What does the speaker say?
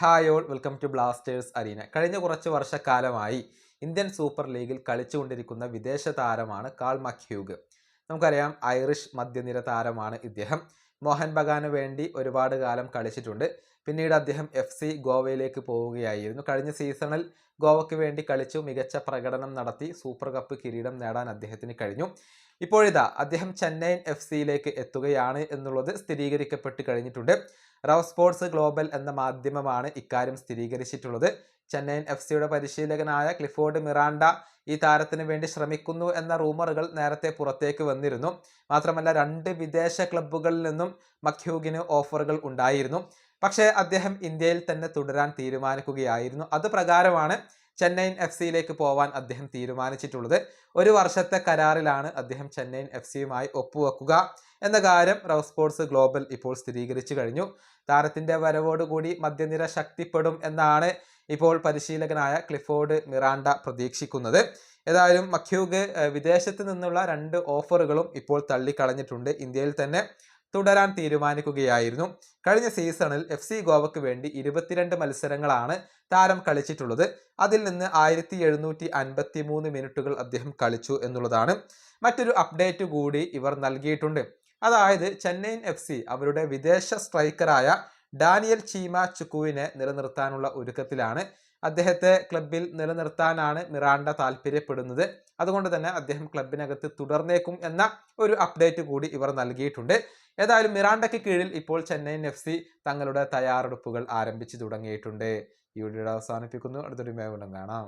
Hi all welcome to Blasters arena കഴിഞ്ഞ കുറച്ച് വർഷക്കാലമായി ഇന്ത്യൻ സൂപ്പർ ലീഗിൽ കളിച്ചുകൊണ്ടിരിക്കുന്ന വിദേശ താരമാണ് കാൾ മഖ്യൂഗ് നമുക്കറിയാം ഐറിഷ് മധ്യനിര താരമാണ് ഇദ്ദേഹം. മോഹൻ ബഗാന് വേണ്ടി ഒരുപാട് കാലം കളിച്ചിട്ടുണ്ട്. പിന്നീട് അദ്ദേഹം എഫ് സി ഗോവയിലേക്ക് പോവുകയായിരുന്നു. കഴിഞ്ഞ സീസണിൽ ഗോവയ്ക്ക് വേണ്ടി കളിച്ചു. മികച്ച പ്രകടനം നടത്തി സൂപ്പർ കപ്പ് കിരീടം നേടാൻ അദ്ദേഹത്തിന് കഴിഞ്ഞു. ഇപ്പോഴിതാ അദ്ദേഹം ചെന്നൈയിൻ എഫ് സിയിലേക്ക് എത്തുകയാണ് എന്നുള്ളത് സ്ഥിരീകരിക്കപ്പെട്ട് കഴിഞ്ഞിട്ടുണ്ട്. റവ് സ്പോർട്സ് ഗ്ലോബൽ എന്ന മാധ്യമമാണ് ഇക്കാര്യം സ്ഥിരീകരിച്ചിട്ടുള്ളത്. ചെന്നൈയിൻ എഫ് സിയുടെ പരിശീലകനായ ക്ലിഫോർഡ് മിറാണ്ട ഈ താരത്തിന് വേണ്ടി ശ്രമിക്കുന്നു എന്ന റൂമറുകൾ നേരത്തെ പുറത്തേക്ക് വന്നിരുന്നു. മാത്രമല്ല രണ്ട് വിദേശ ക്ലബ്ബുകളിൽ നിന്നും മഖ്യൂഗിന് ഓഫറുകൾ ഉണ്ടായിരുന്നു. പക്ഷേ അദ്ദേഹം ഇന്ത്യയിൽ തന്നെ തുടരാൻ തീരുമാനിക്കുകയായിരുന്നു. അത് പ്രകാരമാണ് ചെന്നൈയിൻ എഫ് സിയിലേക്ക് പോവാൻ അദ്ദേഹം തീരുമാനിച്ചിട്ടുള്ളത്. ഒരു വർഷത്തെ കരാറിലാണ് അദ്ദേഹം ചെന്നൈയിൻ എഫ് സിയുമായി ഒപ്പുവെക്കുക എന്ന കാര്യം റവ് സ്പോർട്സ് ഗ്ലോബൽ ഇപ്പോൾ സ്ഥിരീകരിച്ചു കഴിഞ്ഞു. താരത്തിന്റെ വരവോടുകൂടി മധ്യനിര ശക്തിപ്പെടും എന്നാണ് ഇപ്പോൾ പരിശീലകനായ ക്ലിഫോർഡ് മിറാണ്ട പ്രതീക്ഷിക്കുന്നത്. ഏതായാലും മഖ്യൂഗ് വിദേശത്ത് നിന്നുള്ള രണ്ട് ഓഫറുകളും ഇപ്പോൾ തള്ളിക്കളഞ്ഞിട്ടുണ്ട്. ഇന്ത്യയിൽ തന്നെ തുടരാൻ തീരുമാനിക്കുകയായിരുന്നു. കഴിഞ്ഞ സീസണിൽ എഫ് സി ഗോവയ്ക്ക് വേണ്ടി ഇരുപത്തിരണ്ട് മത്സരങ്ങളാണ് താരം കളിച്ചിട്ടുള്ളത്. അതിൽ നിന്ന് ആയിരത്തി എഴുന്നൂറ്റി അൻപത്തി മൂന്ന് മിനിറ്റുകൾ അദ്ദേഹം കളിച്ചു എന്നുള്ളതാണ് മറ്റൊരു അപ്ഡേറ്റ് കൂടി ഇവർ നൽകിയിട്ടുണ്ട്. അതായത് ചെന്നൈയിൻ എഫ് അവരുടെ വിദേശ സ്ട്രൈക്കറായ ഡാനിയൽ ചീമ ചുക്കുവിനെ നിലനിർത്താനുള്ള ഒരുക്കത്തിലാണ്. അദ്ദേഹത്തെ ക്ലബിൽ നിലനിർത്താനാണ് മിറാണ്ട താല്പര്യപ്പെടുന്നത്. അതുകൊണ്ട് തന്നെ അദ്ദേഹം ക്ലബിനകത്ത് തുടർന്നേക്കും എന്ന ഒരു അപ്ഡേറ്റ് കൂടി ഇവർ നൽകിയിട്ടുണ്ട്. ഏതായാലും മിറാണ്ടയ്ക്ക് കീഴിൽ ഇപ്പോൾ ചെന്നൈയിൻ എഫ് സി തങ്ങളുടെ തയ്യാറെടുപ്പുകൾ ആരംഭിച്ചു തുടങ്ങിയിട്ടുണ്ട്. ഈ വീഡിയോ അവസാനിപ്പിക്കുന്നു. അടുത്തൊരു മേഖല കാണാം.